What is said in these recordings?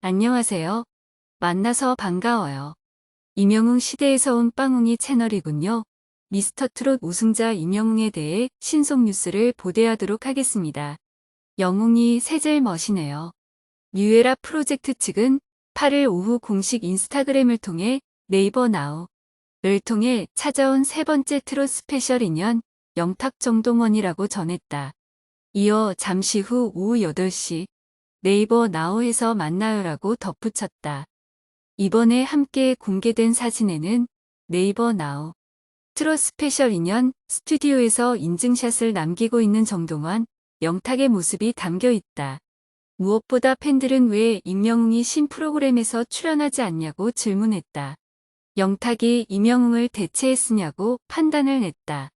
안녕하세요. 만나서 반가워요. 임영웅 시대에서 온 빵웅이 채널이군요. 미스터 트롯 우승자 임영웅에 대해 신속 뉴스를 보도하도록 하겠습니다. 영웅이 세젤 멋이네요. 뉴에라 프로젝트 측은 8일 오후 공식 인스타그램을 통해 네이버 나우를 통해 찾아온 세 번째 트롯 스페셜 인연 영탁 정동원이라고 전했다. 이어 잠시 후 오후 8시 네이버 나우에서 만나요라고 덧붙였다. 이번에 함께 공개된 사진에는 네이버 나우 트롯 스페셜 인연 스튜디오에서 인증샷을 남기고 있는 정동원, 영탁의 모습이 담겨 있다. 무엇보다 팬들은 왜 임영웅이 신 프로그램에서 출연하지 않냐고 질문했다. 영탁이 임영웅을 대체했으냐고 판단을 냈다.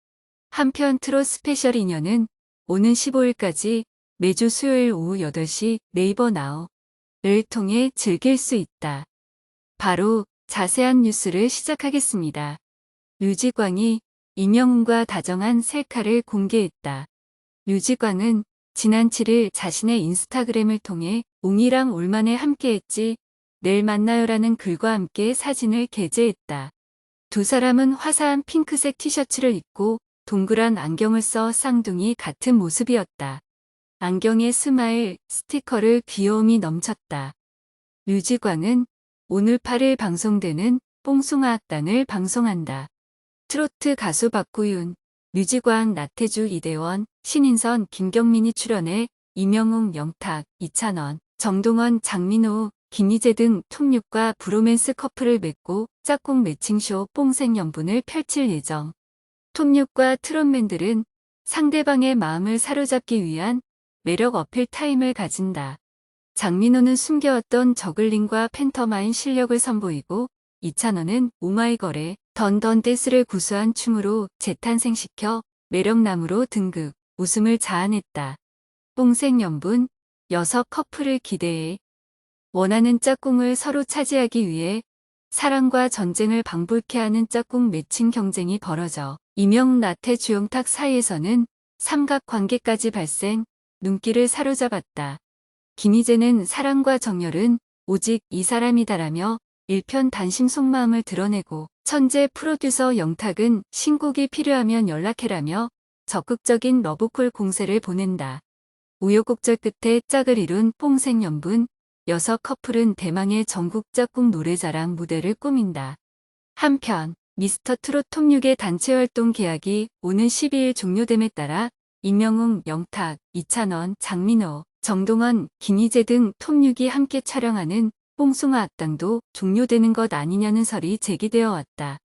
한편 트롯 스페셜 인연은 오는 15일까지 매주 수요일 오후 8시 네이버 나우를 통해 즐길 수 있다. 바로 자세한 뉴스를 시작하겠습니다. 류지광이 임영웅과 다정한 셀카를 공개했다. 류지광은 지난 7일 자신의 인스타그램을 통해 웅이랑 올만에 함께했지 내일 만나요라는 글과 함께 사진을 게재했다. 두 사람은 화사한 핑크색 티셔츠를 입고 동그란 안경을 써 쌍둥이 같은 모습이었다. 안경에 스마일 스티커를 귀여움이 넘쳤다. 류지광은 오늘 8일 방송되는 뽕숭아 악단을 방송한다. 트로트 가수 박구윤, 류지광, 나태주, 이대원, 신인선, 김경민이 출연해 이명웅, 영탁, 이찬원, 정동원, 장민호, 김희재 등 톱육과 브로맨스 커플을 맺고 짝꿍 매칭쇼 뽕생 연분을 펼칠 예정. 톱육과 트롯맨들은 상대방의 마음을 사로잡기 위한 매력 어필 타임을 가진다. 장민호는 숨겨왔던 저글링과 팬터마인 실력을 선보이고 이찬원은 오마이걸의 던던 댄스를 구수한 춤으로 재탄생시켜 매력남으로 등극, 웃음을 자아냈다. 뽕생연분, 여섯 커플을 기대해 원하는 짝꿍을 서로 차지하기 위해 사랑과 전쟁을 방불케 하는 짝꿍 매칭 경쟁이 벌어져 이명 나태 주영탁 사이에서는 삼각관계까지 발생, 눈길을 사로잡았다. 김희재는 사랑과 정열은 오직 이 사람이다라며 일편 단심 속마음을 드러내고 천재 프로듀서 영탁은 신곡이 필요하면 연락해라며 적극적인 러브콜 공세를 보낸다. 우여곡절 끝에 짝을 이룬 뽕생연분, 여섯 커플은 대망의 전국 짝꿍 노래자랑 무대를 꾸민다. 한편 미스터 트롯 톱6의 단체 활동 계약이 오는 12일 종료됨에 따라 임영웅, 영탁, 이찬원, 장민호, 정동원, 김희재 등 톱6이 함께 촬영하는 뽕숭아 악당도 종료되는 것 아니냐는 설이 제기되어 왔다.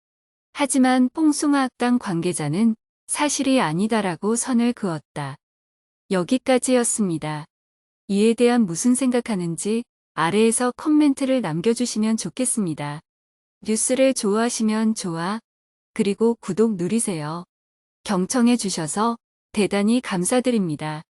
하지만 뽕숭아 악당 관계자는 사실이 아니다라고 선을 그었다. 여기까지였습니다. 이에 대한 무슨 생각하는지 아래에서 커멘트를 남겨주시면 좋겠습니다. 뉴스를 좋아하시면 좋아, 그리고 구독 누리세요. 경청해 주셔서 대단히 감사드립니다.